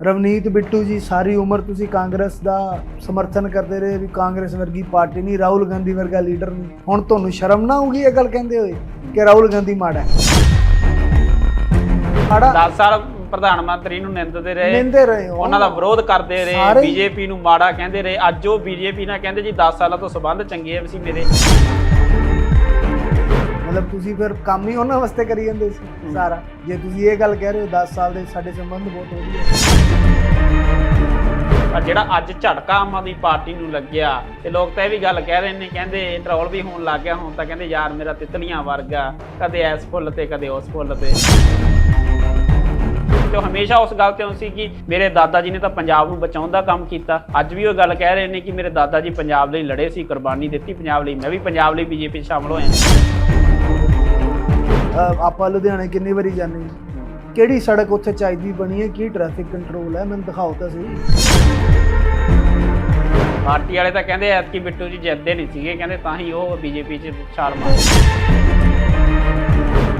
ਰਵਨੀਤ ਬਿੱਟੂ ਜੀ ਸਾਰੀ ਉਮਰ ਤੁਸੀਂ ਕਾਂਗਰਸ ਦਾ ਸਮਰਥਨ ਕਰਦੇ ਰਹੇ ਵੀ ਕਾਂਗਰਸ ਵਰਗੀ ਪਾਰਟੀ ਨਹੀਂ ਰਾਹੁਲ ਗਾਂਧੀ ਵਰਗਾ ਲੀਡਰ ਨਹੀਂ। ਹੁਣ ਤੁਹਾਨੂੰ ਸ਼ਰਮ ਨਾ ਆਊਗੀ ਇਹ ਗੱਲ ਕਹਿੰਦੇ ਹੋਏ ਕਿ ਰਾਹੁਲ ਗਾਂਧੀ ਮਾੜਾ ਹੈ? ਮਾੜਾ 10 ਸਾਲ ਪ੍ਰਧਾਨ ਮੰਤਰੀ ਨੂੰ ਨਿੰਦਦੇ ਰਹੇ। ਨਿੰਦੇ ਰਹੇ ਉਹਨਾਂ ਦਾ ਵਿਰੋਧ ਕਰਦੇ ਰਹੇ। ਬੀਜੇਪੀ ਨੂੰ ਮਾੜਾ ਕਹਿੰਦੇ ਰਹੇ। ਅੱਜ ਉਹ ਬੀਜੇਪੀ ਨਾਲ ਕਹਿੰਦੇ ਜੀ 10 ਸਾਲਾਂ ਤੋਂ ਸੰਬੰਧ ਚੰਗੇ ਸੀ ਮੇਰੇ। ਮਤਲਬ ਤੁਸੀਂ ਫਿਰ ਕੰਮ ਹੀ ਉਹਨਾਂ ਵਾਸਤੇ ਕਰੀ ਜਾਂਦੇ ਸੀ ਸਾਰਾ। ਜੇ ਤੁਸੀਂ ਇਹ ਗੱਲ ਕਹਿ ਰਹੇ ਹੋ 10 ਸਾਲ ਦੇ ਸਾਡੇ ਸੰਬੰਧ ਬਹੁਤ ਵਧੀਆ ਪਰ ਜਿਹੜਾ ਅੱਜ ਝਟਕਾ ਆਮ ਆਦਮੀ ਪਾਰਟੀ ਨੂੰ ਲੱਗਿਆ ਤੇ ਲੋਕ ਤਾਂ ਇਹ ਵੀ ਗੱਲ ਕਹਿ ਰਹੇ ਨੇ ਕਹਿੰਦੇ ਟਰੋਲ ਵੀ ਹੋਣ ਲੱਗ ਗਿਆ ਹੁਣ ਤਾਂ ਕਹਿੰਦੇ ਯਾਰ ਮੇਰਾ ਤਿਤਲੀਆਂ ਵਰਗਾ ਕਦੇ ਐਸ ਫੁੱਲ ਤੇ ਕਦੇ ਉਸ ਫੁੱਲ ਤੇ। ਤੇ ਹਮੇਸ਼ਾ ਉਸ ਗੱਲ ਤੇ ਸੀ ਕਿ ਮੇਰੇ ਦਾਦਾ ਜੀ ਨੇ ਤਾਂ ਪੰਜਾਬ ਨੂੰ ਬਚਾਉਣ ਦਾ ਕੰਮ ਕੀਤਾ। ਅੱਜ ਵੀ ਉਹ ਗੱਲ ਕਹਿ ਰਹੇ ਨੇ ਕਿ ਮੇਰੇ ਦਾਦਾ ਜੀ ਪੰਜਾਬ ਲਈ ਲੜੇ ਸੀ ਕੁਰਬਾਨੀ ਦਿੱਤੀ ਪੰਜਾਬ ਲਈ ਮੈਂ ਵੀ ਪੰਜਾਬ ਲਈ ਬੀਜੇਪੀ ਸ਼ਾਮਲ ਹੋਇਆ। ਆਪਾਂ ਲੁਧਿਆਣੇ ਕਿੰਨੀ ਵਾਰੀ ਜਾਂਦੇ ਹਾਂ? ਕਿਹੜੀ ਸੜਕ ਉੱਥੇ ਚਾਹੀਦੀ ਬਣੀ ਹੈ? ਕੀ ਟ੍ਰੈਫਿਕ ਕੰਟਰੋਲ ਹੈ? ਮੈਨੂੰ ਦਿਖਾਓ ਤਾਂ ਸਹੀ। ਪਾਰਟੀ ਵਾਲੇ ਤਾਂ ਕਹਿੰਦੇ ਐਤਕੀ ਬਿੱਟੂ ਜੀ ਜਿੱਤਦੇ ਨਹੀਂ ਸੀਗੇ ਕਹਿੰਦੇ ਤਾਂ ਹੀ ਉਹ ਬੀਜੇਪੀ 'ਚ ਛਾਲ ਮਾਰ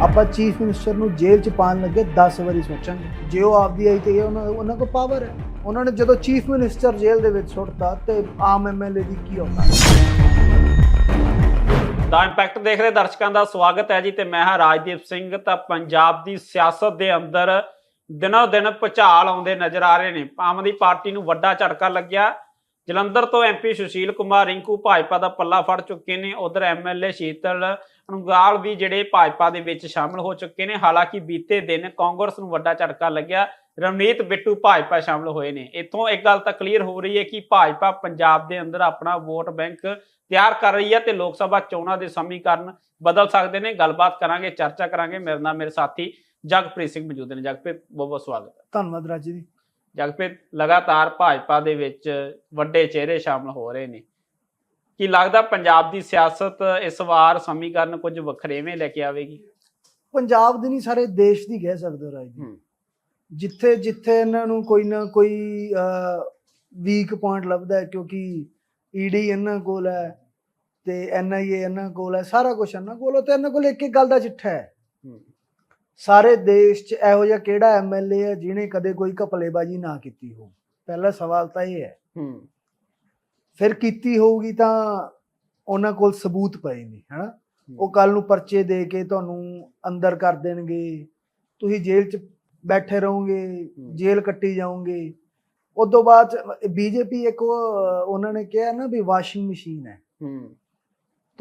ਆਪਾਂ ਚੀਫ ਮਿਨਿਸਟਰ ਨੂੰ ਜੇਲ੍ਹ 'ਚ ਪਾਣ ਲੱਗੇ 10 ਵਾਰੀ ਸੋਚਾਂਗੇ। ਜੇ ਉਹ ਆਪਦੀ ਆਈ ਤੇ ਉਹਨਾਂ ਉਹਨਾਂ ਕੋਲ ਪਾਵਰ ਹੈ। ਉਹਨਾਂ ਨੇ ਜਦੋਂ ਚੀਫ ਮਿਨਿਸਟਰ ਜੇਲ੍ਹ ਦੇ ਵਿੱਚ ਸੁੱਟਤਾ ਤੇ ਆਮ ਐਮਐਲਏ ਦੀ ਕੀ ਔਕਾਤ? ਦਾ ਇੰਪੈਕਟ ਦੇਖ ਰਹੇ ਦਰਸ਼ਕਾਂ ਦਾ ਸਵਾਗਤ ਹੈ ਜੀ ਤੇ ਮੈਂ ਹਾਂ ਰਾਜਦੀਪ ਸਿੰਘ। ਤਾਂ ਪੰਜਾਬ ਦੀ ਸਿਆਸਤ ਦੇ ਅੰਦਰ ਦਿਨੋ ਦਿਨ ਭੁਚਾਲ ਆਉਂਦੇ ਨਜ਼ਰ ਆ ਰਹੇ ਨੇ। ਆਮ ਆਦਮੀ ਪਾਰਟੀ ਨੂੰ ਵੱਡਾ ਝਟਕਾ ਲੱਗਿਆ। ਜਲੰਧਰ ਤੋਂ ਐਮਪੀ ਸੁਸ਼ੀਲ ਕੁਮਾਰ ਰਿੰਕੂ ਭਾਜਪਾ ਦਾ ਪੱਲਾ ਫੜ ਚੁੱਕੇ ਨੇ। ਉਧਰ ਐਮਐਲਏ ਸ਼ੀਤਲ ਅਨੁਗਾਲ ਵੀ ਜਿਹੜੇ ਭਾਜਪਾ ਦੇ ਵਿੱਚ ਸ਼ਾਮਲ ਹੋ ਚੁੱਕੇ ਨੇ। ਹਾਲਾਂਕਿ ਬੀਤੇ ਦਿਨ ਕਾਂਗਰਸ ਨੂੰ ਵੱਡਾ ਝਟਕਾ ਲੱਗਿਆ। ਰਵਨੀਤ ਬਿੱਟੂ ਭਾਜਪਾ ਸ਼ਾਮਲ ਹੋਏ ਨੇ। ਇੱਥੋਂ ਇੱਕ ਗੱਲ ਤਾਂ ਕਲੀਅਰ ਹੋ ਰਹੀ ਹੈ ਕਿ ਭਾਜਪਾ ਪੰਜਾਬ ਦੇ ਅੰਦਰ ਆਪਣਾ ਵੋਟ ਬੈਂਕ ਤਿਆਰ ਕਰ ਰਹੀ ਹੈ ਤੇ ਲੋਕ ਸਭਾ ਚੋਣਾਂ ਦੇ ਸਮੀਕਰਨ ਬਦਲ ਸਕਦੇ ਨੇ। ਗੱਲਬਾਤ ਕਰਾਂਗੇ ਚਰਚਾ ਕਰਾਂਗੇ। ਮੇਰੇ ਨਾਲ ਮੇਰੇ ਸਾਥੀ ਜਗਪ੍ਰੀਤ ਸਿੰਘ ਮੌਜੂਦ ਨੇ। ਜਗਪ੍ਰੀਤ ਬਹੁਤ ਬਹੁਤ ਸਵਾਗਤ ਹੈ। ਧੰਨਵਾਦ ਰਾਜੀ ਜੀ। ਜਗਪ੍ਰੀਤ ਲਗਾਤਾਰ ਭਾਜਪਾ ਦੇ ਵਿੱਚ ਵੱਡੇ ਚਿਹਰੇ ਸ਼ਾਮਲ ਹੋ ਰਹੇ ਨੇ। ਕੀ ਲੱਗਦਾ ਪੰਜਾਬ ਦੀ ਸਿਆਸਤ ਇਸ ਵਾਰ ਸਮੀਕਰਨ ਕੁਝ ਵੱਖਰੇਵੇਂ ਲੈ ਕੇ ਆਵੇਗੀ? ਪੰਜਾਬ ਦੀ ਨਹੀਂ ਸਾਰੇ ਦੇਸ਼ ਦੀ ਕਹਿ ਸਕਦੇ ਹੋ ਰਾਜ। ਜਿੱਥੇ ਜਿੱਥੇ ਇਹਨਾਂ ਨੂੰ ਕੋਈ ਨਾ ਕੋਈ ਵੀਕ ਪੁਆਇੰਟ ਲੱਭਦਾ ਕਿਉਂਕਿ ਈਡੀ ਇਹਨਾਂ ਕੋਲ ਹੈ ਤੇ ਐਨਆਈਏ ਇਹਨਾਂ ਕੋਲ ਹੈ ਸਾਰਾ ਕੁਝ ਇਹਨਾਂ ਕੋਲ ਹੈ ਤੇ ਇਹਨਾਂ ਕੋਲ ਇੱਕ ਇੱਕ ਗੱਲ ਦਾ ਚਿੱਠਾ ਹੈ। ਸਾਰੇ ਦੇਸ਼ 'ਚ ਇਹੋ ਜਿਹਾ ਕਿਹੜਾ ਐਮਐਲਏ ਹੈ ਜਿਹਨੇ ਕਦੇ ਕੋਈ ਘਪਲੇਬਾਜ਼ੀ ਨਾ ਕੀਤੀ ਹੋ ਪਹਿਲਾ ਸਵਾਲ ਤਾਂ ਇਹ ਹੈ। ਹੂੰ। ਫਿਰ ਕੀਤੀ ਹੋਊਗੀ ਤਾਂ ਉਹਨਾਂ ਕੋਲ ਸਬੂਤ ਪਏ ਨੇ ਹਨਾ? ਉਹ ਕੱਲ ਨੂੰ ਪਰਚੇ ਦੇ ਕੇ ਤੁਹਾਨੂੰ ਅੰਦਰ ਕਰ ਦੇਣਗੇ। ਤੁਸੀਂ ਜੇਲ੍ਹ 'ਚ ਬੈਠੇ ਰਹੋਗੇ ਜੇਲ੍ਹ ਕੱਟੀ ਜਾਓਗੇ। ਉਸ ਤੋਂ ਬਾਅਦ ਬੀਜੇਪੀ ਇੱਕ ਉਹਨਾਂ ਨੇ ਕਿਹਾ ਨਾ ਵੀ ਵਾਸ਼ਿੰਗ ਮਸ਼ੀਨ ਹੈ। ਹੂੰ।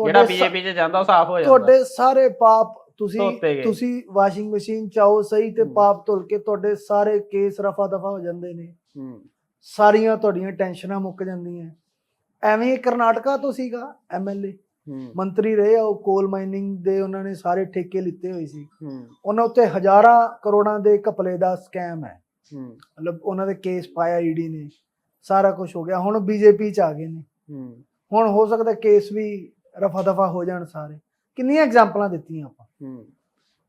ਜਿਹੜਾ ਬੀਜੇਪੀ 'ਚ ਜਾਂਦਾ ਉਹ ਸਾਫ਼ ਹੋ ਜਾਂਦਾ। ਤੁਹਾਡੇ ਸਾਰੇ ਪਾਪ ਤੁਸੀਂ। ਤੁਸੀਂ ਵਾਸ਼ਿੰਗ ਮਸ਼ੀਨ ਚਾਹੋ ਸਹੀ ਤੇ। ਪਾਪ ਧੁਲ ਕੇ ਤੁਹਾਡੇ ਸਾਰੇ ਕੇਸ ਰਫਾ ਦਫਾ ਹੋ ਜਾਂਦੇ ਨੇ। ਹੂੰ। ਸਾਰੀਆਂ ਤੁਹਾਡੀਆਂ ਟੈਨਸ਼ਨਾਂ ਮੁੱਕ ਜਾਂਦੀਆਂ। ਐਵੇਂ ਕਰਨਾਟਕਾ ਤੋਂ ਸੀਗਾ ਐਮਐਲਏ ਮੰਤਰੀ ਰਹੇ ਆ ਉਹ ਕੋਲ ਮਾਈਨਿੰਗ ਦੇ ਉਹਨਾਂ ਨੇ ਸਾਰੇ ਠੇਕੇ ਲਿੱਤੇ ਹੋਏ ਸੀ। ਉਹਨਾਂ ਉੱਤੇ ਹਜ਼ਾਰਾਂ ਕਰੋੜਾਂ ਦੇ ਘਪਲੇ ਦਾ ਸਕੈਮ ਹੈ। ਮਤਲਬ ਉਹਨਾਂ ਦੇ ਕੇਸ ਪਾਇਆ ਈਡੀ ਨੇ। ਸਾਰਾ ਕੁਝ ਹੋ ਗਿਆ। ਹੁਣ ਬੀਜੇਪੀ ਚ ਆ ਗਏ ਨੇ। ਹੁਣ ਹੋ ਸਕਦਾ ਕੇਸ ਵੀ ਰਫਾ ਦਫਾ ਹੋ ਜਾਣ ਸਾਰੇ। ਕਿੰਨੀਆਂ ਐਗਜ਼ਾਮਪਲਾਂ ਦਿੱਤੀਆਂ ਆਪਾਂ?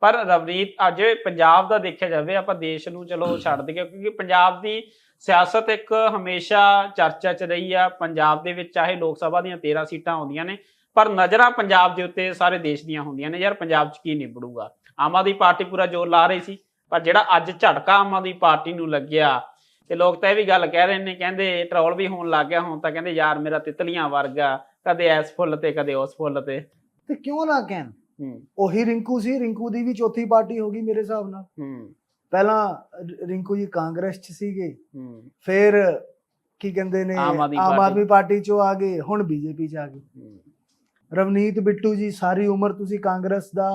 ਪਰ ਰਵਨੀਤ ਅੱਜ ਪੰਜਾਬ ਦਾ ਦੇਖਿਆ ਜਾਵੇ ਆਪਾਂ ਦੇਸ਼ ਨੂੰ ਚਲੋ ਛੱਡ ਦਈਏ ਕਿਉਂਕਿ ਪੰਜਾਬ ਦੀ ਸਿਆਸਤ ਇੱਕ ਹਮੇਸ਼ਾ ਚਰਚਾ 'ਚ ਰਹੀ ਆ। ਪੰਜਾਬ ਦੇ ਵਿੱਚ ਚਾਹੇ ਲੋਕ ਸਭਾ ਦੀਆਂ 13 ਸੀਟਾਂ ਆਉਂਦੀਆਂ ਨੇ ਪਰ ਨਜ਼ਰਾਂ ਪੰਜਾਬ ਦੇ ਉੱਤੇ ਸਾਰੇ ਦੇਸ਼ ਦੀਆਂ ਹੁੰਦੀਆਂ ਨੇ ਯਾਰ ਪੰਜਾਬ 'ਚ ਕੀ ਨਿਬੜੂਗਾ? ਆਮ ਆਦਮੀ ਪਾਰਟੀ ਪੂਰਾ ਜ਼ੋਰ ਲਾ ਰਹੀ ਸੀ ਪਰ ਜਿਹੜਾ ਅੱਜ ਝਟਕਾ ਆਮ ਆਦਮੀ ਪਾਰਟੀ ਨੂੰ ਲੱਗਿਆ ਤੇ ਲੋਕ ਤਾਂ ਇਹ ਵੀ ਗੱਲ ਕਹਿ ਰਹੇ ਨੇ ਕਹਿੰਦੇ ਟਰੋਲ ਵੀ ਹੋਣ ਲੱਗ ਗਿਆ ਹੁਣ ਤਾਂ ਕਹਿੰਦੇ ਯਾਰ ਮੇਰਾ ਤਿਤਲੀਆਂ ਵਰਗਾ ਕਦੇ ਐਸ ਫੁੱਲ ਤੇ ਕਦੇ ਉਸ ਫੁੱਲ ਤੇ। ਤੇ ਕਿਉਂ ਨਾ ਕਹਿਣ? ਉਹੀ ਰਿੰਕੂ ਸੀ ਰਿੰਕੂ ਦੀ ਵੀ ਚੌਥੀ ਪਾਰਟੀ ਹੋ ਗਈ ਮੇਰੇ ਹਿਸਾਬ ਨਾਲ। ਹੂੰ। ਪਹਿਲਾਂ ਰਿੰਕੂ ਜੀ ਕਾਂਗਰਸ ਚ ਸੀਗੇ। ਹੂੰ। ਫਿਰ ਕੀ ਕਹਿੰਦੇ ਨੇ ਆਮ ਆਦਮੀ ਪਾਰਟੀ। ਚੋਂ ਆ ਗਏ ਹੁਣ ਬੀਜੇਪੀ ਚ ਆ ਗਏ। ਰਵਨੀਤ ਬਿੱਟੂ ਜੀ ਸਾਰੀ ਉਮਰ ਤੁਸੀਂ ਕਾਂਗਰਸ ਦਾ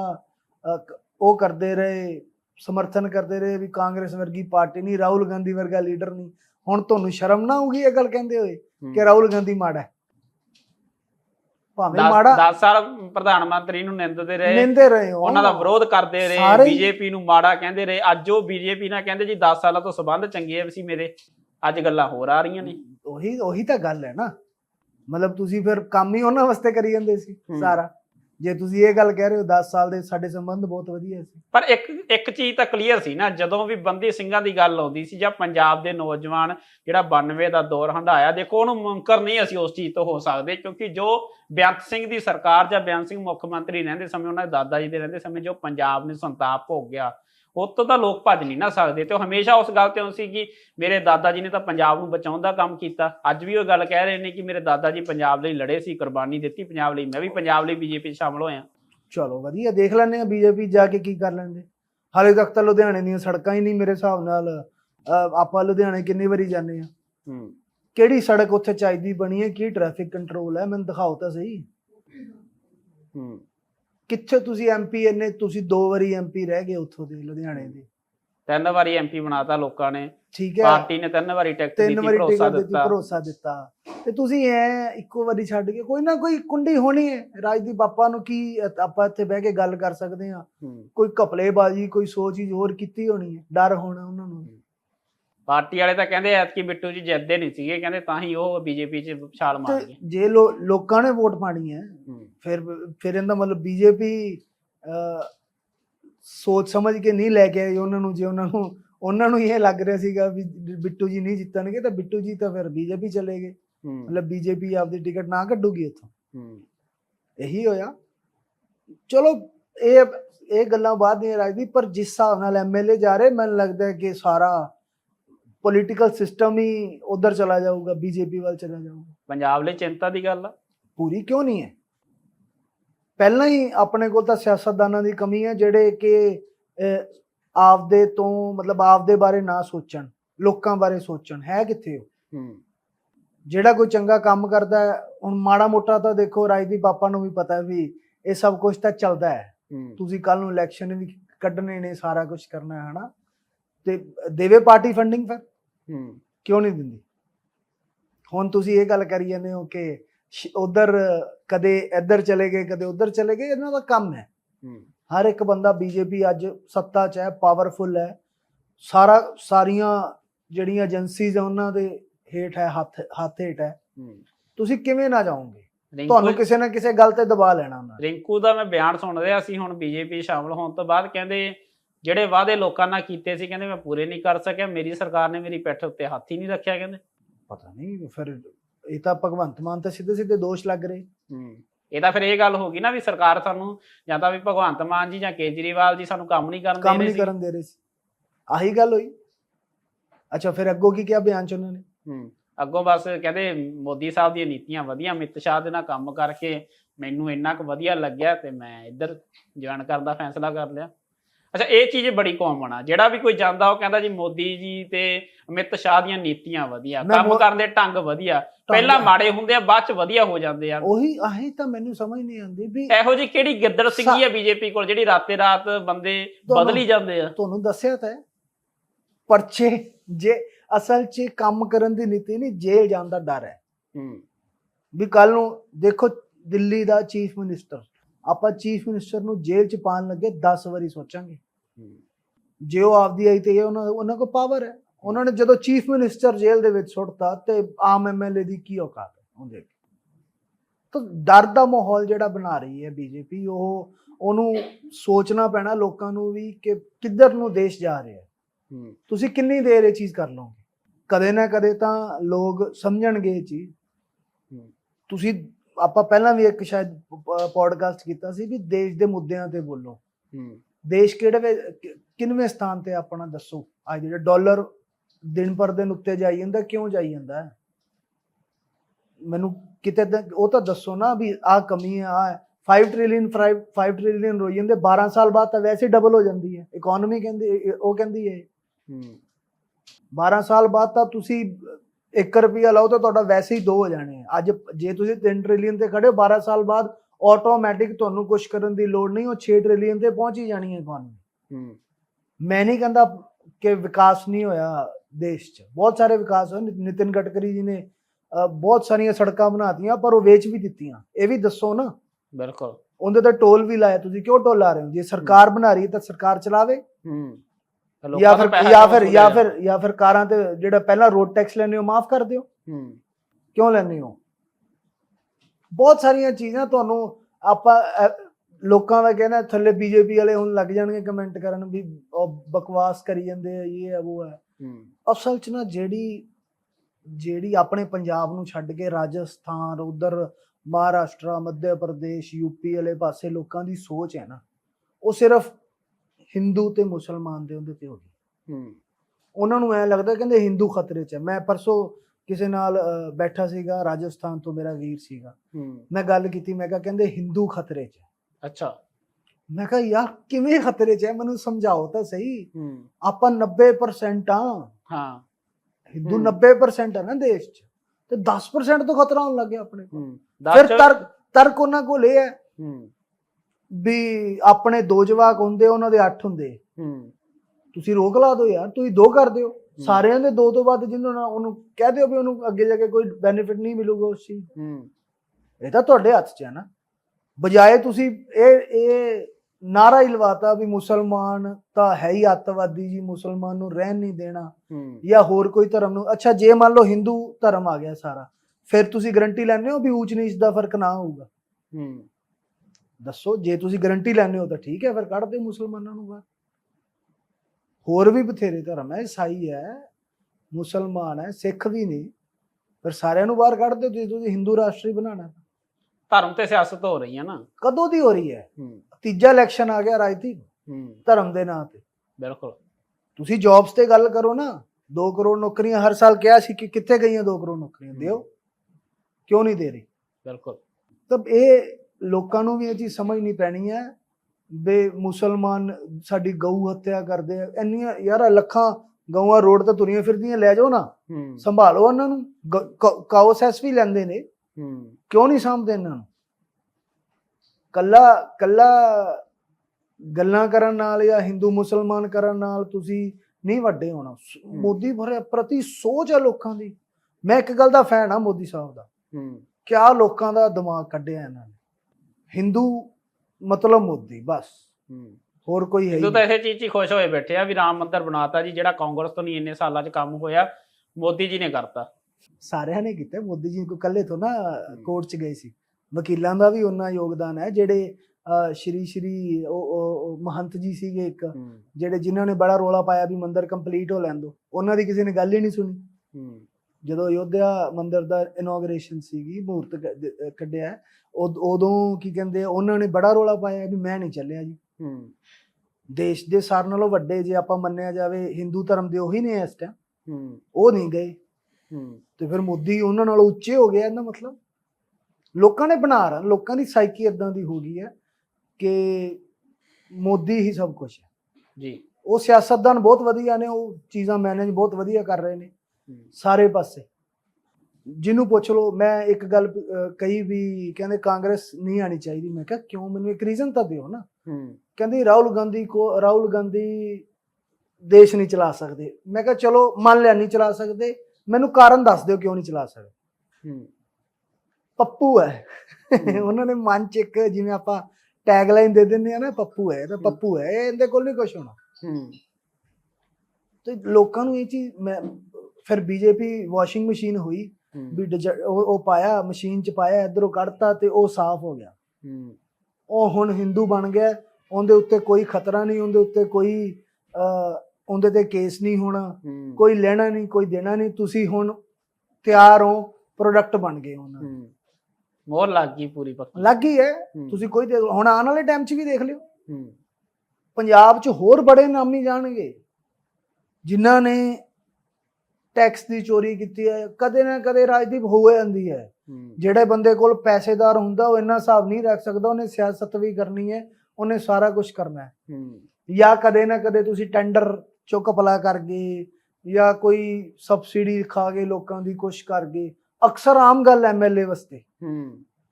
ਉਹ ਕਰਦੇ ਰਹੇ ਸਮਰਥਨ ਕਰਦੇ ਰਹੇ ਵੀ ਕਾਂਗਰਸ ਵਰਗੀ ਪਾਰਟੀ ਨਹੀਂ ਰਾਹੁਲ ਗਾਂਧੀ ਵਰਗਾ ਲੀਡਰ ਨਹੀਂ। ਹੁਣ ਤੁਹਾਨੂੰ ਸ਼ਰਮ ਨਾ ਆਊਗੀ ਇਹ ਗੱਲ ਕਹਿੰਦੇ ਹੋਏ ਕਿ ਰਾਹੁਲ ਗਾਂਧੀ ਮਾੜਾ ਹੈ? ਭਾਵੇਂ ਮਾੜਾ 10 ਸਾਲ ਪ੍ਰਧਾਨ ਮੰਤਰੀ ਨੂੰ ਨਿੰਦਦੇ ਰਹੇ। ਨਿੰਦੇ ਰਹੇ ਉਹਨਾਂ ਦਾ ਵਿਰੋਧ ਕਰਦੇ ਰਹੇ ਬੀਜੇਪੀ ਨੂੰ ਮਾੜਾ ਕਹਿੰਦੇ ਰਹੇ। ਅੱਜ ਉਹ ਬੀਜੇਪੀ ਨਾਲ ਕਹਿੰਦੇ ਜੀ 10 ਸਾਲਾਂ ਤੋਂ ਸੰਬੰਧ ਚੰਗੇ ਸੀ ਮੇਰੇ। ਅੱਜ ਗੱਲਾਂ ਹੋਰ ਆ ਰਹੀਆਂ ਨੇ। ਉਹੀ ਉਹੀ ਤਾਂ ਗੱਲ ਹੈ ਨਾ। ਮਤਲਬ ਤੁਸੀਂ ਫਿਰ ਕੰਮ ਹੀ ਉਹਨਾਂ ਵਾਸਤੇ ਕਰੀ ਜਾਂਦੇ ਸੀ। ਸਾਰਾ ਜੇ ਤੁਸੀਂ ਇਹ ਗੱਲ ਕਹਿ ਰਹੇ ਹੋ 10 ਸਾਲ ਦੇ ਸਾਡੇ ਸੰਬੰਧ ਬਹੁਤ ਵਧੀਆ ਸੀ ਪਰ ਇੱਕ ਇੱਕ ਚੀਜ਼ ਤਾਂ ਕਲੀਅਰ ਸੀ ਨਾ ਜਦੋਂ ਵੀ ਬੰਦੀ ਸਿੰਘਾਂ ਦੀ ਗੱਲ ਆਉਂਦੀ ਸੀ ਜਾਂ ਪੰਜਾਬ ਦੇ ਨੌਜਵਾਨ ਜਿਹੜਾ 92 ਦਾ ਦੌਰ ਹੰਢਾਇਆ ਦੇਖੋ ਉਹਨੂੰ ਮੁਨਕਰ ਨਹੀਂ ਅਸੀਂ ਉਸ ਚੀਜ਼ ਤੋਂ ਹੋ ਸਕਦੇ ਕਿਉਂਕਿ ਜੋ ਬੇਅੰਤ ਸਿੰਘ ਦੀ ਸਰਕਾਰ ਜਾਂ ਬੇਅੰਤ ਸਿੰਘ ਮੁੱਖ ਮੰਤਰੀ ਰਹਿੰਦੇ ਸਮੇਂ ਉਹਨਾਂ ਦੇ ਦਾਦਾ ਜੀ ਦੇ ਰਹਿੰਦੇ ਸਮੇਂ ਜੋ ਪੰਜਾਬ ਨੇ ਸੰਤਾਪ ਭੋਗ ਗਿਆ ਉਹ ਤੋਂ ਲੋਕ ਭੱਜ ਨਹੀਂ ਨਾ ਸਕਦੇ ਤੇ ਉਹ ਹਮੇਸ਼ਾ ਉਸ ਗੱਲ ਤੇ ਉਹ ਸੀ ਕਿ ਮੇਰੇ ਦਾਦਾ ਜੀ ਨੇ ਤਾਂ ਪੰਜਾਬ ਨੂੰ ਬਚਾਉਣ ਦਾ ਕੰਮ ਕੀਤਾ। ਅੱਜ ਵੀ ਉਹ ਗੱਲ ਕਹਿ ਰਹੇ ਨੇ ਕਿ ਮੇਰੇ ਦਾਦਾ ਜੀ ਪੰਜਾਬ ਲਈ ਲੜੇ ਸੀ ਕੁਰਬਾਨੀ ਦਿੱਤੀ ਪੰਜਾਬ ਲਈ। ਮੈਂ ਵੀ ਪੰਜਾਬ ਲਈ ਬੀਜੇਪੀ 'ਚ ਸ਼ਾਮਲ ਹੋਇਆ। ਚਲੋ ਵਧੀਆ ਦੇਖ ਲੈਂਦੇ ਆ ਬੀਜੇਪੀ ਜਾ ਕੇ ਕੀ ਕਰ ਲੈਂਦੇ। ਹਾਲੇ ਤੱਕ ਤਾਂ ਲੁਧਿਆਣੇ ਦੀਆਂ ਸੜਕਾਂ ਹੀ ਨਹੀਂ ਮੇਰੇ ਹਿਸਾਬ ਨਾਲ। ਆਪਾਂ ਲੁਧਿਆਣੇ ਕਿੰਨੀ ਵਾਰੀ ਜਾਂਦੇ ਆ ਹੂੰ। ਕਿਹੜੀ ਸੜਕ ਉੱਥੇ ਚਾਹੀਦੀ ਬਣੀ ਹੈ? ਕੀ ਟ੍ਰੈਫਿਕ ਕੰਟਰੋਲ ਹੈ? ਮੈਨੂੰ ਦਿਖਾਓ ਤਾਂ ਸਹੀ। ਹੂੰ। ਕਿੱਥੇ ਤੁਸੀਂ ਐਮਪੀ ਇੰਨੇ ਤੁਸੀਂ ਦੋ ਵਾਰੀ ਐਮਪੀ ਰਹਿ ਗਏ ਉੱਥੋਂ ਦੇ ਲੁਧਿਆਣੇ ਦੇ। ਤਿੰਨ ਵਾਰੀ ਐਮਪੀ ਬਣਾਤਾ ਲੋਕਾਂ ਨੇ। ਠੀਕ ਹੈ। ਪਾਰਟੀ ਨੇ ਤਿੰਨ ਵਾਰੀ ਟਿਕਟ ਦਿੱਤੀ ਭਰੋਸਾ ਦਿੱਤੀ ਭਰੋਸਾ ਦਿੱਤਾ। ਤੇ ਤੁਸੀਂ ਐ ਇੱਕੋ ਵਾਰੀ ਛੱਡ ਕੇ ਕੋਈ ਨਾ ਕੋਈ ਕੁੰਡੀ ਹੋਣੀ ਹੈ। ਰਾਜਦੀਪ ਪਾਪਾ ਨੂੰ ਕੀ ਆਪਾਂ ਇੱਥੇ ਬਹਿ ਕੇ ਗੱਲ ਕਰ ਸਕਦੇ ਹੂੰ। ਕੋਈ ਕਪਲੇਬਾਜ਼ੀ ਕੋਈ ਸੋ ਚੀਜ਼ ਹੋਰ ਕੀਤੀ ਹੋਣੀ ਹੈ। ਡਰ ਹੋਣਾ ਉਹਨਾਂ ਨੂੰ। ਪਾਰਟੀ ਵਾਲੇ ਤਾਂ ਕਹਿੰਦੇ ਐਤਕੀ ਬਿੱਟੂ ਜੀ ਜਿੱਤਦੇ ਨਹੀਂ ਸੀਗੇ ਕਹਿੰਦੇ ਤਾਂ ਹੀ ਉਹ ਬੀਜੇਪੀ 'ਚ ਛਾਲ ਮਾਰ ਗਏ ਜੇ ਲੋਕਾਂ ਨੇ ਵੋਟ ਪਾਣੀ ਹੈ ਫਿਰ ਫਿਰ ਇਹਦਾ ਮਤਲਬ ਬੀਜੇਪੀ ਸੋਚ ਸਮਝ ਕੇ ਨਹੀਂ ਲੈ ਕੇ ਆਈ ਉਹਨਾਂ ਨੂੰ ਜੇ ਉਹਨਾਂ ਨੂੰ ਉਹਨਾਂ ਨੂੰ ਇਹ ਲੱਗ ਰਿਹਾ ਸੀਗਾ ਵੀ ਬਿੱਟੂ ਜੀ ਨਹੀਂ ਜਿੱਤਣਗੇ ਤਾਂ ਬਿੱਟੂ ਜੀ ਤਾਂ ਫਿਰ ਬੀਜੇਪੀ ਚਲੇ ਗਏ। ਮਤਲਬ ਬੀਜੇਪੀ ਆਪਦੀ ਟਿਕਟ ਨਾ ਕੱਢੂਗੀ ਇੱਥੋਂ। ਇਹੀ ਹੋਇਆ। ਚਲੋ ਇਹ ਇਹ ਗੱਲਾਂ ਬਾਅਦ ਦੀਆਂ ਰਾਜਦੀ ਪਰ ਜਿਸ ਹਿਸਾਬ ਨਾਲ ਐਮਐਲਏ ਜਾ ਰਹੇ ਮੈਨੂੰ ਲੱਗਦਾ ਹੈ ਕਿ ਸਾਰਾ ਪੋਲੀਟੀਕਲ ਸਿਸਟਮ ਹੀ ਉਧਰ ਚਲਾ ਜਾਊਗਾ ਬੀਜੇਪੀ ਵੱਲ ਚਲਾ ਜਾਊਗਾ। ਪੰਜਾਬ ਲਈ ਚਿੰਤਾ ਦੀ ਗੱਲ ਆ। ਪੂਰੀ ਕਿਉਂ ਨਹੀਂ ਹੈ? ਪਹਿਲਾਂ ਹੀ ਆਪਣੇ ਕੋਲ ਤਾਂ ਸਿਆਸਤਦਾਨਾਂ ਦੀ ਕਮੀ ਹੈ ਜਿਹੜੇ ਕਿ ਆਪਦੇ ਤੋਂ ਮਤਲਬ ਆਪਦੇ ਬਾਰੇ ਨਾ ਸੋਚਣ ਲੋਕਾਂ ਬਾਰੇ ਸੋਚਣ ਹੈ ਕਿੱਥੇ ਹੂੰ। ਜਿਹੜਾ ਕੋਈ ਚੰਗਾ ਕੰਮ ਕਰਦਾ ਹੁਣ ਮਾੜਾ ਮੋਟਾ ਤਾਂ ਦੇਖੋ ਰਾਜਦੀਪ ਪਾਪਾ ਨੂੰ ਵੀ ਪਤਾ ਵੀ ਇਹ ਸਭ ਕੁਝ ਤਾਂ ਚੱਲਦਾ ਹੈ। ਹੂੰ। ਤੁਸੀਂ ਕੱਲ ਨੂੰ ਇਲੈਕਸ਼ਨ ਵੀ ਕੱਢਣੇ ਨੇ ਸਾਰਾ ਕੁਝ ਕਰਨਾ ਹੈ ਹਨਾ? ਤੇ ਦੇਵੇ ਪਾਰਟੀ ਫੰਡਿੰਗ ਫਿਰ? ਹੂੰ। ਕਿਉਂ ਨਹੀਂ ਦਿੰਦੀ? ਹੁਣ ਤੁਸੀਂ ਇਹ ਗੱਲ ਕਰੀ ਜਾਂਦੇ ਹੋ ਕਿ ਉਧਰ ਕਦੇ ਇੱਧਰ ਚਲੇ ਗਏ ਕਦੇ ਉਧਰ ਚਲੇ ਗਏ ਇਹਨਾਂ ਦਾ ਕੰਮ ਹੈ। ਹੂੰ। ਹਰ ਇੱਕ ਬੰਦਾ ਬੀਜੇਪੀ ਅੱਜ ਸੱਤਾ 'ਚ ਹੈ ਪਾਵਰਫੁਲ ਹੈ। ਸਾਰਾ ਸਾਰੀਆਂ ਜਿਹੜੀਆਂ ਏਜੰਸੀਜ਼ ਆ ਉਹਨਾਂ ਦੇ ਹੇਠ ਹੈ ਹੱਥ ਹੱਥ ਹੇਠ ਹੈ। ਤੁਸੀਂ ਕਿਵੇਂ ਨਾ ਜਾਓਗੇ? ਤੁਹਾਨੂੰ ਕਿਸੇ ਨਾ ਕਿਸੇ ਗੱਲ ਤੇ ਦਬਾ ਲੈਣਾ ਉਹਨਾਂ ਨੇ। ਰਿੰਕੂ ਦਾ ਮੈਂ ਬਿਆਨ ਸੁਣ ਰਿਹਾ ਸੀ ਹੁਣ ਬੀਜੇਪੀ ਸ਼ਾਮਲ ਹੋਣ ਤੋਂ ਬਾਅਦ ਕਹਿੰਦੇ ਜਿਹੜੇ ਵਾਅਦੇ ਲੋਕਾਂ ਨਾਲ ਕੀਤੇ ਸੀ ਕਹਿੰਦੇ ਮੈਂ ਪੂਰੇ ਨਹੀਂ ਕਰ ਸਕਿਆ ਮੇਰੀ ਸਰਕਾਰ ਨੇ ਮੇਰੀ ਪਿੱਠ ਉੱਤੇ ਹੱਥ ਹੀ ਨਹੀਂ ਰੱਖਿਆ ਕਹਿੰਦੇ। ਪਤਾ ਨਹੀਂ ਫਿਰ ਇਹ ਤਾਂ ਭਗਵੰਤ ਮਾਨ ਤੇ ਸਿੱਧੇ ਸਿੱਧੇ ਦੋਸ਼ ਲੱਗ ਰਹੇ। ਹੂੰ ਇਹ ਤਾਂ ਫਿਰ ਇਹ ਗੱਲ ਹੋ ਗਈ ਨਾ ਵੀ ਸਰਕਾਰ ਸਾਨੂੰ ਜਾਂ ਤਾਂ ਵੀ ਭਗਵੰਤ ਮਾਨ ਜੀ ਜਾਂ ਕੇਜਰੀਵਾਲ ਜੀ ਸਾਨੂੰ ਕੰਮ ਨਹੀਂ ਕਰਨ ਦੇ ਕੰਮ ਰਹੇ ਨਹੀਂ ਸੀ। ਕਰਨ ਦੇ ਰਹੇ ਸੀ। ਆਹੀ ਗੱਲ ਹੋਈ। ਅੱਛਾ ਫਿਰ ਅੱਗੋਂ ਕੀ ਕਿਹਾ ਬਿਆਨ ਚ ਉਹਨਾਂ ਨੇ? ਹੂੰ ਅੱਗੋਂ ਬਸ ਕਹਿੰਦੇ ਮੋਦੀ ਸਾਹਿਬ ਦੀਆਂ ਨੀਤੀਆਂ ਵਧੀਆ ਅਮਿਤ ਸ਼ਾਹ ਦੇ ਨਾਲ ਕੰਮ ਕਰਕੇ ਮੈਨੂੰ ਇੰਨਾ ਕੁ ਵਧੀਆ ਲੱਗਿਆ ਤੇ ਮੈਂ ਇੱਧਰ ਜੁਆਇਨ ਕਰਨ ਦਾ ਫੈਸਲਾ ਕਰ ਲਿਆ। ਅੱਛਾ ਇਹ ਚੀਜ਼ ਬੜੀ ਕਾਮਨ ਆ। ਜਿਹੜਾ ਵੀ ਕੋਈ ਜਾਂਦਾ ਉਹ ਕਹਿੰਦਾ ਜੀ ਮੋਦੀ ਜੀ ਤੇ ਅਮਿਤ ਸ਼ਾਹ ਦੀਆਂ ਨੀਤੀਆਂ ਵਧੀਆ ਕੰਮ ਮੋ- ਕਰਨ ਦੇ ਢੰਗ ਵਧੀਆ। ਪਹਿਲਾਂ ਮਾੜੇ ਹੁੰਦੇ ਆ ਬਾਅਦ ਚ ਵਧੀਆ ਹੋ ਜਾਂਦੇ ਆ। ਉਹੀ ਆਹੀ ਤਾਂ ਮੈਨੂੰ ਸਮਝ ਨਹੀਂ ਆਉਂਦੀ ਵੀ ਇਹੋ ਜੀ ਕਿਹੜੀ ਗਿੱਦੜ ਸਿੰਘੀ ਆ ਬੀਜੇਪੀ ਕੋਲ ਜਿਹੜੀ ਰਾਤੇ ਰਾਤ ਬੰਦੇ ਤੁਹਾਨੂੰ- ਬਦਲੀ ਜਾਂਦੇ ਆ? ਤੁਹਾਨੂੰ ਦੱਸਿਆ ਤਾਂ ਹੈ। ਪਰਚੇ ਜੇ ਅਸਲ 'ਚ ਕੰਮ ਕਰਨ ਦੀ ਨੀਤੀ ਨਹੀਂ ਜੇਲ੍ਹ ਜਾਣ ਦਾ ਡਰ ਹੈ। ਹੂੰ। ਵੀ ਕੱਲ ਨੂੰ ਦੇਖੋ ਦਿੱਲੀ ਦਾ ਚੀਫ ਮਿਨਿਸਟਰ ਆਪਾਂ ਚੀਫ ਮਿਨਿਸਟਰ ਨੂੰ ਜੇਲ੍ਹ 'ਚ ਪਾਣ ਲੱਗੇ 10 ਵਾਰੀ ਸੋਚਾਂਗੇ। ਜੇ ਉਹ ਆਪਦੀ ਆਈ ਤੇ ਇਹ ਉਹਨਾਂ ਉਹਨਾਂ ਕੋਲ ਪਾਵਰ ਹੈ। ਉਹਨਾਂ ਨੇ ਜਦੋਂ ਚੀਫ ਮਿਨਿਸਟਰ ਜੇਲ੍ਹ ਦੇ ਵਿੱਚ ਸੁੱਟਤਾ ਤੇ ਆਮ ਐਮਐਲਏ ਦੀ ਕੀ ਔਕਾਤ ਹੈ? ਉਹਦੇ ਤਾਂ ਡਰ ਦਾ ਮਾਹੌਲ ਜਿਹੜਾ ਬਣਾ ਰਹੀ ਹੈ ਬੀਜੇਪੀ ਉਹ ਉਹਨੂੰ ਸੋਚਣਾ ਪੈਣਾ ਲੋਕਾਂ ਨੂੰ ਵੀ ਕਿ ਕਿੱਧਰ ਨੂੰ ਦੇਸ਼ ਜਾ ਰਿਹਾ ਹੈ। ਤੁਸੀਂ ਕਿੰਨੀ ਦੇਰ ਇਹ ਚੀਜ਼ ਕਰ ਲਓਗੇ? ਕਦੇ ਨਾ ਕਦੇ ਤਾਂ ਲੋਕ ਸਮਝਣਗੇ ਇਹ ਚੀਜ਼। ਤੁਸੀਂ ਆਪਾਂ ਪਹਿਲਾਂ ਵੀ ਇੱਕ ਸ਼ਾਇਦ ਪੋਡਕਾਸਟ ਕੀਤਾ ਸੀ ਵੀ ਦੇਸ਼ ਦੇ ਮੁੱਦਿਆਂ ਤੇ ਬੋਲੋ। ਹੂੰ। ਦੇਸ਼ ਕਿਹੜੇ ਕਿੰਨਵੇਂ ਸਥਾਨ ਤੇ ਆਪਣਾ ਦੱਸੋ? ਅੱਜ ਜਿਹੜਾ ਡਾਲਰ ਦਿਨ ਪਰ ਦਿਨ ਉੱਤੇ ਜਾਈ ਜਾਂਦਾ ਕਿਉਂ ਜਾਈ ਜਾਂਦਾ? ਮੈਨੂੰ ਕਿਤੇ ਉਹ ਤਾਂ ਦੱਸੋ ਨਾ ਵੀ ਆਹ ਕਮੀ ਆ 5 ਟ੍ਰਿਲੀਅਨ 5 ਟ੍ਰਿਲੀਅਨ ਰੋਈ ਜਾਂਦੇ 12 ਸਾਲ ਬਾਅਦ ਤਾਂ ਵੈਸੇ ਡਬਲ ਹੋ ਜਾਂਦੀ ਹੈ। ਇਕਨੋਮੀ ਕਹਿੰਦੀ ਉਹ ਕਹਿੰਦੀ ਹੈ। ਹੂੰ। 12 ਸਾਲ ਬਾਅਦ ਤਾਂ ਤੁਸੀਂ 1 ਰੁਪਿਆ ਲਾਓ ਤਾਂ ਤੁਹਾਡਾ ਵੈਸੇ ਹੀ ਦੋ ਹੋ ਜਾਣੇ ਆ। ਅੱਜ ਜੇ ਤੁਸੀਂ 3 ਟ੍ਰਿਲੀਅਨ ਤੇ ਖੜੇ ਹੋ 12 ਸਾਲ ਬਾਅਦ ਆਟੋਮੈਟਿਕ ਤੁਹਾਨੂੰ ਕੁਝ ਕਰਨ ਦੀ ਲੋੜ ਨਹੀਂ ਉਹ 6 ਟ੍ਰਿਲੀਅਨ ਤੇ ਪਹੁੰਚ ਹੀ ਜਾਣੀ ਹੈ ਇਕਨੋਮੀ ਹੂੰ। ਮੈਂ ਨਹੀਂ ਕਹਿੰਦਾ ਕਿ ਵਿਕਾਸ ਨਹੀਂ ਹੋਇਆ ਦੇਸ਼ 'ਚ। ਬਹੁਤ ਸਾਰੇ ਵਿਕਾਸ ਹੋਏ। ਨਿਤਿਨ ਗਡਕਰੀ ਜੀ ਨੇ ਬਹੁਤ ਸਾਰੀਆਂ ਸੜਕਾਂ ਬਣਾਤੀਆਂ ਪਰ ਉਹ ਵੇਚ ਵੀ ਦਿੱਤੀਆਂ। ਇਹ ਵੀ ਦੱਸੋ ਨਾ। ਬਿਲਕੁਲ। ਉਹਦੇ ਤੇ ਟੋਲ ਵੀ ਲਾਇਆ। ਤੁਸੀਂ ਕਿਉਂ ਟੋਲ ਲਾ ਰਹੇ ਹੋ? ਜੇ ਸਰਕਾਰ ਬਣਾ ਰਹੀ ਹੈ ਤਾਂ ਸਰਕਾਰ ਚਲਾਵੇ। ਹੂੰ। ਜਾਂ ਫਿਰ ਜਾਂ ਫਿਰ ਜਾਂ ਫਿਰ ਜਾਂ ਫਿਰ ਕਾਰਾਂ ਤੇ ਜਿਹੜਾ ਪਹਿਲਾਂ ਰੋਡ ਟੈਕਸ ਲੈਣੇ ਹੋ ਮਾਫ ਕਰ ਦਿਓ। ਹੂੰ। ਕਿਉਂ ਲੈਂਦੇ ਹੋ? ਬਹੁਤ ਸਾਰੀਆਂ ਚੀਜ਼ਾਂ ਤੁਹਾਨੂੰ ਆਪਾਂ ਲੋਕਾਂ ਦਾ ਕਹਿਣਾ ਥੱਲੇ ਬੀਜੇਪੀ ਵਾਲੇ ਹੁਣ ਲੱਗ ਜਾਣਗੇ ਕਮੈਂਟ ਕਰਨ ਵੀ ਬਕਵਾਸ ਕਰੀ ਜਾਂਦੇ ਆ ਇਹ ਹੈ ਉਹ ਹੂੰ। ਅਸਲ 'ਚ ਨਾ ਜਿਹੜੀ ਜਿਹੜੀ ਆਪਣੇ ਪੰਜਾਬ ਨੂੰ ਛੱਡ ਕੇ ਰਾਜਸਥਾਨ ਉਧਰ ਮਹਾਰਾਸ਼ਟਰ ਮੱਧ ਪ੍ਰਦੇਸ਼ ਯੂਪੀ ਵਾਲੇ ਪਾਸੇ ਲੋਕਾਂ ਦੀ ਸੋਚ ਹੈ ਨਾ ਉਹ ਸਿਰਫ ਹਿੰਦੂ ਤੇ ਮੁਸਲਮਾਨ ਦੇ ਉਹਦੇ ਤੇ ਹੋ ਗਈ। ਹੂੰ। ਉਹਨਾਂ ਨੂੰ ਐ ਲੱਗਦਾ ਕਹਿੰਦੇ ਹਿੰਦੂ ਖਤਰੇ 'ਚ ਹੈ। ਮੈਂ ਪਰਸੋਂ ਕਿਸੇ ਨਾਲ ਬੈਠਾ ਸੀਗਾ ਰਾਜਸਥਾਨ ਤੋਂ ਮੇਰਾ ਵੀਰ ਸੀਗਾ। ਹੂੰ। ਮੈਂ ਗੱਲ ਕੀਤੀ ਮੈਂ ਕਿਹਾ ਕਹਿੰਦੇ ਹਿੰਦੂ ਖਤਰੇ 'ਚ ਅੱਛਾ। ਮੈਂ ਕਿਹਾ ਯਾਰ ਕਿਵੇਂ ਖਤਰੇ 'ਚ ਹੈ? ਮੈਨੂੰ ਸਮਝਾਓ ਤਾਂ ਸਹੀ। ਹੂੰ। ਆਪਾਂ 90% ਆ। ਹਾਂ। ਹਿੰਦੂ ਹੂੰ। 90% ਹੈ ਨਾ ਦੇਸ਼ 'ਚ। ਤੇ 10% ਤੋਂ ਖਤਰਾ ਹੋਣ ਲੱਗਿਆ ਆਪਣੇ ਕੋਲ। ਫਿਰ ਤਰਕ ਤਰਕ ਉਹਨਾਂ ਕੋਲ ਇਹ ਹੈ। ਹੂੰ। ਵੀ ਆਪਣੇ ਦੋ ਜਵਾਕ ਹੁੰਦੇ ਉਹਨਾਂ ਦੇ 8 ਹੁੰਦੇ। ਹੂੰ। ਤੁਸੀਂ ਰੋਕ ਲਾ ਦਿਓ ਯਾਰ ਤੁਸੀਂ ਦੋ ਕਰ ਦਿਓ। ਸਾਰਿਆਂ ਦੇ ਦੋ ਤੋਂ ਵੱਧ ਜਿਹਨੂੰ ਨਾ ਉਹਨੂੰ ਕਹਿ ਦਿਓ ਵੀ ਉਹਨੂੰ ਅੱਗੇ ਜਾ ਕੇ ਕੋਈ ਬੈਨੀਫਿਟ ਨਹੀਂ ਮਿਲੂਗਾ ਉਸ ਚੀਜ਼। ਹੂੰ। ਇਹ ਤਾਂ ਤੁਹਾਡੇ ਹੱਥ 'ਚ ਹੈ ਨਾ। ਬਜਾਏ ਤੁਸੀਂ ਇਹ ਇਹ ਨਾਰਾ ਹੀ ਲਵਾਤਾ ਵੀ ਮੁਸਲਮਾਨ ਤਾਂ ਹੈ ਹੀ ਅੱਤਵਾਦੀ ਜੀ ਮੁਸਲਮਾਨ ਨੂੰ ਰਹਿਣ ਨਹੀਂ ਦੇਣਾ। ਜਾਂ ਹੋਰ ਕੋਈ ਧਰਮ ਨੂੰ ਅੱਛਾ ਜੇ ਮੰਨ ਲਓ ਹਿੰਦੂ ਧਰਮ ਆ ਗਿਆ ਸਾਰਾ ਫਿਰ ਤੁਸੀਂ ਗਰੰਟੀ ਲੈਂਦੇ ਹੋ ਵੀ ਊਚ ਨੀਚ ਦਾ ਫ਼ਰਕ ਨਾ ਹੋਊਗਾ। ਹੂੰ। ਦੱਸੋ ਜੇ ਤੁਸੀਂ ਗਰੰਟੀ ਲੈਂਦੇ ਹੋ ਤਾਂ ਠੀਕ ਹੈ ਫਿਰ ਕੱਢ ਦਿਓ ਮੁਸਲਮਾਨਾਂ ਨੂੰ ਬਾਹਰ। ਹੋਰ ਵੀ ਬਥੇਰੇ ਧਰਮ ਹੈ ਈਸਾਈ ਹੈ ਮੁਸਲਮਾਨ ਹੈ ਸਿੱਖ ਵੀ ਨੇ ਫਿਰ ਸਾਰਿਆਂ ਨੂੰ ਬਾਹਰ ਕੱਢ ਦਿਓ ਜੇ ਤੁਸੀਂ ਹਿੰਦੂ ਰਾਸ਼ਟਰੀ ਬਣਾਉਣਾ ਧਰਮ ਤੇ ਸਿਆਸਤ ਹੋ ਰਹੀ ਹੈ ਨਾ। ਕਦੋਂ ਦੀ ਹੋ ਰਹੀ ਹੈ? ਹੂੰ। ਤੀਜਾ ਇਲੈਕਸ਼ਨ ਆ ਗਿਆ ਰਾਜਨੀਤਿਕ ਹੂੰ। ਧਰਮ ਦੇ ਨਾਂ ਤੇ। ਬਿਲਕੁਲ। ਤੁਸੀਂ ਜੌਬਸ ਤੇ ਗੱਲ ਕਰੋ ਨਾ 2 ਕਰੋੜ ਨੌਕਰੀਆਂ ਹਰ ਸਾਲ ਕਿਹਾ ਸੀ ਕਿ ਕਿੱਥੇ ਗਈਆਂ 2 ਕਰੋੜ ਨੌਕਰੀਆਂ? ਦਿਓ। ਕਿਉਂ ਨਹੀਂ ਦੇ ਰਹੀ? ਬਿਲਕੁਲ। ਤਾਂ ਇਹ ਲੋਕਾਂ ਨੂੰ ਵੀ ਇਹ ਚੀਜ਼ ਸਮਝਣੀ ਪੈਣੀ ਹੈ ਬੇ ਮੁਸਲਮਾਨ ਸਾਡੀ ਗਊ ਹੱਤਿਆ ਕਰਦੇ ਆ। ਇੰਨੀਆਂ ਯਾਰ ਲੱਖਾਂ ਗਊਆਂ ਰੋਡ ਤੇ ਤੁਰੀਆਂ ਫਿਰਦੀਆਂ ਲੈ ਜਾਓ ਨਾ। ਸੰਭਾਲੋ ਉਹਨਾਂ ਨੂੰ। ਕਾਓ ਸੈਸ ਵੀ ਲੈਂਦੇ ਨੇ। ਕਿਉਂ ਨਹੀਂ ਸਾਂਭਦੇ ਇਹਨਾਂ ਨੂੰ? ਕੱਲਾ ਕੱਲਾ ਗੱਲਾਂ ਕਰਨ ਨਾਲ ਜਾਂ ਹਿੰਦੂ ਮੁਸਲਮਾਨ ਕਰਨ ਨਾਲ ਤੁਸੀਂ ਨਹੀਂ ਵੱਡੇ ਹੋਣਾ। ਮੋਦੀ ਭਰੇ ਪ੍ਰਤੀ ਸੋਚ ਹੈ ਲੋਕਾਂ ਦੀ। ਮੈਂ ਇੱਕ ਗੱਲ ਦਾ ਫੈਨ ਆ ਮੋਦੀ ਸਾਹਿਬ ਦਾ। ਹੂੰ। ਕਿਆ ਲੋਕਾਂ ਦਾ ਦਿਮਾਗ ਕੱਢਿਆ ਇਹਨਾਂ ਨੇ। ਹਿੰਦੂ ਮਤਲਬ ਮੋਦੀ ਬਸ। ਹੋਰ ਕੋਈ ਹੈ ਹਿੰਦੂ ਤਾਂ। ਇਸੇ ਚੀਜ਼ 'ਚ ਹੀ ਖੁਸ਼ ਹੋਏ ਬੈਠੇ ਆ ਵੀ ਰਾਮ ਮੰਦਿਰ ਬਣਾਤਾ ਜੀ ਜਿਹੜਾ ਕਾਂਗਰਸ ਤੋਂ ਨਹੀਂ ਇੰਨੇ ਸਾਲਾਂ 'ਚ ਕੰਮ ਹੋਇਆ ਮੋਦੀ ਜੀ ਨੇ ਕਰਤਾ। ਸਾਰਿਆਂ ਨੇ ਕੀਤਾ ਮੋਦੀ ਜੀ ਕੋ ਕੱਲੇ ਤੋਂ ਨਾ ਕੋਰਟ ਚ ਗਏ ਸੀ। ਵਕੀਲਾਂ ਦਾ ਵੀ ਉਹਨਾਂ ਯੋਗਦਾਨ ਹੈ ਜਿਹੜੇ ਸ਼੍ਰੀ ਸ਼੍ਰੀ ਮਹੰਤ ਜੀ ਸੀਗੇ ਇੱਕ ਜਿਹੜੇ ਜਿਨ੍ਹਾਂ ਨੇ ਬੜਾ ਰੋਲਾ ਪਾਇਆ ਵੀ ਮੰਦਿਰ ਕੰਪਲੀਟ ਹੋ ਲੈਣ ਦੋ। ਉਹਨਾਂ ਦੀ ਕਿਸੇ ਨੇ ਗੱਲ ਹੀ ਨਹੀਂ ਸੁਣੀ। ਜਦੋਂ ਅਯੋਧਿਆ ਮੰਦਿਰ ਦਾ ਇਨੋਗ੍ਰੇਸ਼ਨ ਸੀਗੀ ਦ- ਕੱਢਿਆ ਉਦ- ਕੀ ਕਹਿੰਦੇ ਉਹਨਾਂ ਨੇ ਬੜਾ ਰੋਲਾ ਪਾਇਆ ਵੀ ਮੈਂ ਨਹੀਂ ਚੱਲਿਆ ਜੀ। ਹੂੰ। ਦੇਸ਼ ਦੇ ਸਾਰ ਨਾਲੋਂ ਵੱਡੇ ਜੇ ਆਪਾਂ ਮੰਨਿਆ ਜਾਵੇ ਹਿੰਦੂ ਧਰਮ ਦੇ ਉਹੀ ਨੇ ਇਸ ਟਾਈਮ ਹੂੰ। ਉਹ ਨਹੀਂ ਗਏ। ਹੂੰ। ਤੇ ਫਿਰ ਮੋਦੀ ਉਹਨਾਂ ਨਾਲੋਂ ਉੱਚੇ ਹੋ ਗਿਆ ਇਹਦਾ ਮਤਲਬ? ਲੋਕਾਂ ਨੇ ਬਣਾ ਰ ਲੋਕਾਂ ਦੀ ਸਾਈਕੀ ਇਦਾਂ ਦੀ ਹੋ ਗਈ ਹੈ ਕਿ ਮੋਦੀ ਹੀ ਸਭ ਕੁਝ ਹੈ। ਜੀ। ਉਹ ਸਿਆਸਤਦਾਨ ਬਹੁਤ ਵਧੀਆ ਨੇ ਉਹ ਚੀਜ਼ਾਂ ਮੈਨੇਜ ਬਹੁਤ ਵਧੀਆ ਕਰ ਰਹੇ ਨੇ। ਸਾਰੇ ਪਾਸੇ। ਜਿਹਨੂੰ ਪੁੱਛ ਲਓ ਮੈਂ ਇੱਕ ਗੱਲ ਕਹੀ ਵੀ ਕਹਿੰਦੇ ਕਾਂਗਰਸ ਨਹੀਂ ਆਣੀ ਚਾਹੀਦੀ। ਮੈਂ ਕਿਹਾ ਕਿਉਂ? ਮੈਨੂੰ ਇੱਕ ਰੀਜ਼ਨ ਤਾਂ ਦਿਓ ਨਾ। ਹੂੰ। ਕਹਿੰਦੇ ਰਾਹੁਲ ਗਾਂਧੀ ਕੋ ਰਾਹੁਲ ਗਾਂਧੀ ਦੇਸ਼ ਨਹੀਂ ਚਲਾ ਸਕਦੇ। ਮੈਂ ਕਿਹਾ ਚਲੋ ਮੰਨ ਲਿਆ ਨਹੀਂ ਚਲਾ ਸਕਦੇ। ਮੈਨੂੰ ਕਾਰਨ ਦੱਸ ਦਿਓ ਕਿਉਂ ਨਹੀਂ ਚਲਾ ਸਕਦੇ। ਹੂੰ। ਪੱਪੂ ਹੈ। ਉਹਨਾਂ ਨੇ ਮਨ ਚ ਇੱਕ ਜਿਵੇਂ ਆਪਾਂ ਟੈਗਲਾਈਨ ਦੇ ਦਿੰਦੇ ਆ ਨਾ ਪੱਪੂ ਹੈ ਤਾਂ ਪੱਪੂ ਹੈ। ਇਹ ਇਹਦੇ ਕੋਲ ਨਹੀਂ ਕੁਝ ਹੋਣਾ। ਹੂੰ। ਤੇ ਲੋਕਾਂ ਨੂੰ ਇਹ ਚੀਜ਼ ਮੈਂ ਫਿਰ ਬੀਜੇਪੀ ਵਾਸ਼ਿੰਗ ਮਸ਼ੀਨ ਹੋਈ ਵੀ ਉਹ ਪਾਇਆ ਮਸ਼ੀਨ ਚ ਪਾਇਆ ਇਧਰੋਂ ਕੱਢਤਾ ਤੇ ਉਹ ਸਾਫ਼ ਹੋ ਗਿਆ। ਉਹ ਹੁਣ ਹਿੰਦੂ ਬਣ ਗਿਆ ਉਹਦੇ ਉੱਤੇ ਕੋਈ ਖਤਰਾ ਨਹੀਂ ਉਹਦੇ ਉੱਤੇ ਕੋਈ ਉਹਦੇ ਤੇ ਕੇਸ ਨਹੀਂ ਹੋਣਾ ਕੋਈ ਲੈਣਾ ਨਹੀਂ ਕੋਈ ਦੇਣਾ ਨਹੀਂ ਤੁਸੀਂ ਹੁਣ ਤਿਆਰ ਹੋ ਪ੍ਰੋਡਕਟ ਬਣ ਗਏ ਉਹਨਾਂ ਦੇ। ਮੋਹਰ ਲੱਗ ਗਈ ਪੂਰੀ ਪੱਕੀ। ਲੱਗ ਹੀ ਤੁਸੀਂ ਕੋਈ ਹੁਣ ਆਉਣ ਵਾਲੇ ਟਾਈਮ 'ਚ ਵੀ ਦੇਖ ਲਿਓ। ਪੰਜਾਬ 'ਚ ਹੋਰ ਬੜੇ ਨਾਮੀ ਜਾਣਗੇ ਜਿਨ੍ਹਾਂ ਨੇ ਟੈਕਸ ਦੀ ਚੋਰੀ ਕੀਤੀ ਹੈ ਕਦੇ ਨਾ ਕਦੇ ਰਾਜਦੀਪ ਹੋ ਜਾਂਦੀ ਹੈ। ਜਿਹੜੇ ਬੰਦੇ ਕੋਲ ਪੈਸੇਦਾਰ ਹੁੰਦਾ ਉਹ ਇੰਨਾ ਹਿਸਾਬ ਨਹੀਂ ਰੱਖ ਸਕਦਾ ਉਹਨੇ ਸਿਆਸਤ ਵੀ ਕਰਨੀ ਹੈ ਉਹਨੇ ਸਾਰਾ ਕੁਝ ਕਰਨਾ ਹੈ। ਜਾਂ ਕਦੇ ਨਾ ਕਦੇ ਤੁਸੀਂ ਟੈਂਡਰ ਚੋਂ ਕਪਲਾ ਕਰ ਗਏ ਜਾਂ ਕੋਈ ਸਬਸਿਡੀ ਖਾ ਕੇ ਲੋਕਾਂ ਦੀ ਕੁਛ ਕਰ ਗਏ ਅਕਸਰ ਆਮ ਗੱਲ ਐਮਐਲਏ ਵਾਸਤੇ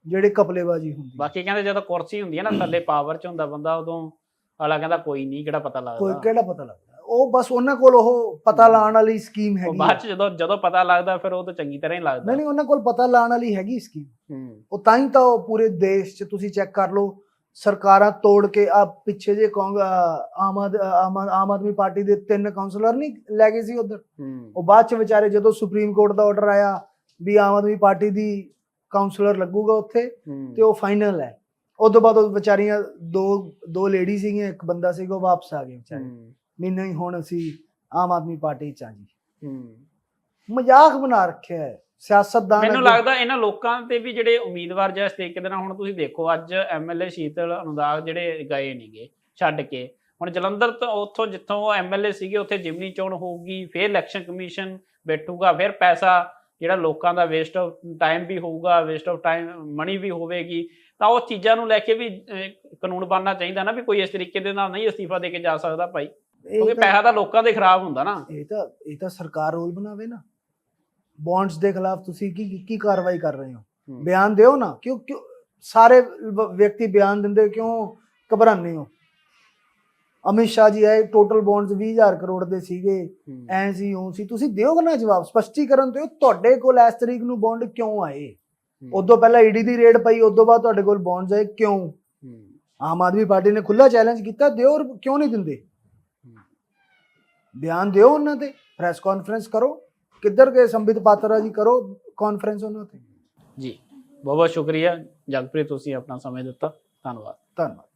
ਜਿਹੜੇ ਕਪਲੇਬਾਜ਼ੀ ਹੁੰਦੀ। ਬਾਕੀ ਕਹਿੰਦੇ ਜਦੋਂ ਕੁਰਸੀ ਹੁੰਦੀ ਹੈ ਨਾ ਥੱਲੇ ਪਾਵਰ 'ਚ ਹੁੰਦਾ ਬੰਦਾ ਉਦੋਂ ਅਗਲਾ ਕਹਿੰਦਾ ਕੋਈ ਨਹੀਂ ਕਿਹੜਾ ਪਤਾ ਕੋਈ ਲੱਗਦਾ ਕਿਹੜਾ ਪਤਾ ਲੱਗਦਾ? ਉਹ ਬਸ ਉਹਨਾਂ ਕੋਲ ਉਹ ਪਤਾ ਲਾਉਣ ਵਾਲੀ ਸਕੀਮ ਹੈਗੀ ਬਾਅਦ। 'ਚ ਜਦੋਂ ਜਦੋਂ ਪਤਾ ਲੱਗਦਾ ਫਿਰ ਉਹ ਤਾਂ ਚੰਗੀ ਤਰ੍ਹਾਂ ਹੀ ਲੱਗਦਾ। ਨਹੀਂ ਨਹੀਂ ਉਹਨਾਂ ਕੋਲ ਪਤਾ ਲਾਉਣ ਵਾਲੀ ਹੈਗੀ ਸਕੀਮ। ਉਹ ਤਾਂ ਹੀ ਤਾਂ ਉਹ ਪੂਰੇ ਦੇਸ਼ 'ਚ ਤੁਸੀਂ ਚੈੱਕ ਕਰ ਲਓ ਸਰਕਾਰਾਂ ਤੋੜ ਕੇ ਆ ਪਿੱਛੇ ਜੇ ਆਮ ਆਮ ਆਦ- ਆਮ ਆਦਮੀ ਪਾਰਟੀ ਦੇ ਤਿੰਨ ਕਾਉਂਸਲਰ ਨਹੀਂ ਲੈ ਗਏ ਸੀ ਉਧਰ। ਉਹ ਬਾਅਦ ਚ ਵਿਚਾਰੇ ਜਦੋਂ ਸੁਪਰੀਮ ਕੋਰਟ ਦਾ ਆਰਡਰ ਆਇਆ ਵੀ ਆਮ ਆਦਮੀ ਪਾਰਟੀ ਦੀ ਕਾਉਂਸਲਰ ਲੱਗੂਗਾ ਉੱਥੇ ਤੇ ਉਹ ਫਾਈਨਲ ਹੈ। ਉਸ ਤੋਂ ਬਾਅਦ ਉਹ ਵਿਚਾਰੀਆਂ ਦੋ ਦੋ ਲੇਡੀ ਸੀਗੀਆਂ ਇੱਕ ਬੰਦਾ ਸੀਗਾ ਉਹ ਵਾਪਸ ਆ ਗਏ ਵਿਚਾਰੇ। ਹੂੰ ਵੀ ਨਹੀਂ ਹੁਣ ਅਸੀਂ ਆਮ ਆਦਮੀ ਪਾਰਟੀ ਚ ਆ ਜੀ। ਹੂੰ। ਮਜ਼ਾਕ ਬਣਾ ਰੱਖਿਆ ਹੈ। ਸਿਆਸਤਦਾਨ ਮੈਨੂੰ ਲੱਗਦਾ ਇਹਨਾਂ ਲੋਕਾਂ ਤੇ ਵੀ ਜਿਹੜੇ ਉਮੀਦਵਾਰ ਜਿਸ ਤਰੀਕੇ ਦੇ ਨਾਲ ਹੁਣ ਤੁਸੀਂ ਦੇਖੋ ਅੱਜ ਐਮਐਲਏ ਸ਼ੀਤਲ ਅਨੁਦਾਗ ਜਿਹੜੇ ਗਏ ਨਹੀਂਗੇ ਛੱਡ ਕੇ। ਹੁਣ ਜਲੰਧਰ ਤੋਂ ਉੱਥੋਂ ਜਿੱਥੋਂ ਐਮਐਲਏ ਸੀਗੇ ਉੱਥੇ ਜਿਮਨੀ ਚੋਣ ਹੋਊਗੀ ਫਿਰ ਇਲੈਕਸ਼ਨ ਕਮਿਸ਼ਨ ਬੈਠੂਗਾ ਫਿਰ ਪੈਸਾ ਜਿਹੜਾ ਲੋਕਾਂ ਦਾ ਵੇਸਟ ਆਫ ਟਾਈਮ ਵੀ ਹੋਊਗਾ ਵੇਸਟ ਆਫ ਟਾਈਮ ਮਨੀ ਵੀ ਹੋਵੇਗੀ। ਤਾਂ ਉਹ ਚੀਜ਼ਾਂ ਨੂੰ ਲੈ ਕੇ ਵੀ ਕਾਨੂੰਨ ਬਣਨਾ ਚਾਹੀਦਾ ਨਾ ਵੀ ਕੋਈ ਇਸ ਤਰੀਕੇ ਦੇ ਨਾਲ ਨਹੀਂ ਅਸਤੀਫਾ ਦੇ ਕੇ ਜਾ ਸਕਦਾ ਭਾਈ। ਕਿਉਂਕਿ ਪੈਸਾ ਤਾਂ ਲੋਕਾਂ ਦੇ ਖਰਾਬ ਹੁੰਦਾ ਨਾ। ਇਹ ਤਾਂ ਇਹ ਤਾਂ ਸਰਕਾਰ ਰੋਲ ਬਣਾਵੇ ਨਾ। ਬੌਂਡਸ ਦੇ ਖਿਲਾਫ ਤੁਸੀਂ ਕੀ ਕੀ ਕਾਰਵਾਈ ਕਰ ਰਹੇ ਹੋ। ਬਿਆਨ ਦਿਓ ਨਾ। ਕਿਉਂ ਕਿਉਂ ਸਾਰੇ ਵਿਅਕਤੀ ਬਿਆਨ ਦਿੰਦੇ ਕਿਉਂ ਘਬਰਾਉਂਦੇ ਹੋ? ਅਮਿਤ ਸ਼ਾਹ ਜੀ ਆਏ ਟੋਟਲ ਬੌਂਡਸ 20000 ਕਰੋੜ ਦੇ ਸੀਗੇ। ਐਂ ਸੀ ਉਹ ਸੀ। ਤੁਸੀਂ ਦਿਓਗੇ ਨਾ ਜਵਾਬ। ਸਪਸ਼ਟੀਕਰਨ ਦਿਓ। ਤੁਹਾਡੇ ਕੋਲ ਇਸ ਤਰੀਕ ਨੂੰ ਬੌਂਡ ਕਿਉਂ ਆਏ। ਉਦੋਂ ਪਹਿਲਾਂ ਈਡੀ ਦੀ ਰੇਡ ਪਈ ਉਦੋਂ ਬਾਅਦ ਤੁਹਾਡੇ ਕੋਲ ਬੌਂਡਸ ਆਏ। ਕਿਉਂ। ਆਮ ਆਦਮੀ ਪਾਰਟੀ ਨੇ ਖੁੱਲਾ ਚੈਲੰਜ ਕੀਤਾ। ਦਿਓ ਕਿਉਂ ਨਹੀਂ ਦਿੰਦੇ? ਬਿਆਨ ਦਿਓ ਉਹਨਾਂ ਤੇ ਪ੍ਰੈਸ ਕਾਨਫਰੰਸ ਕਰੋ। ਕਿੱਧਰ ਗਏ ਸੰਬਿਤ ਪਾਤਰਾ ਜੀ ਕਰੋ ਕਾਨਫਰੰਸ ਉਹਨਾਂ ਤੇ। ਜੀ ਬਹੁਤ ਬਹੁਤ ਸ਼ੁਕਰੀਆ। ਜਗਪ੍ਰੀਤ ਤੁਸੀਂ ਆਪਣਾ ਸਮੇਂ ਦਿੱਤਾ। ਧੰਨਵਾਦ। ਧੰਨਵਾਦ।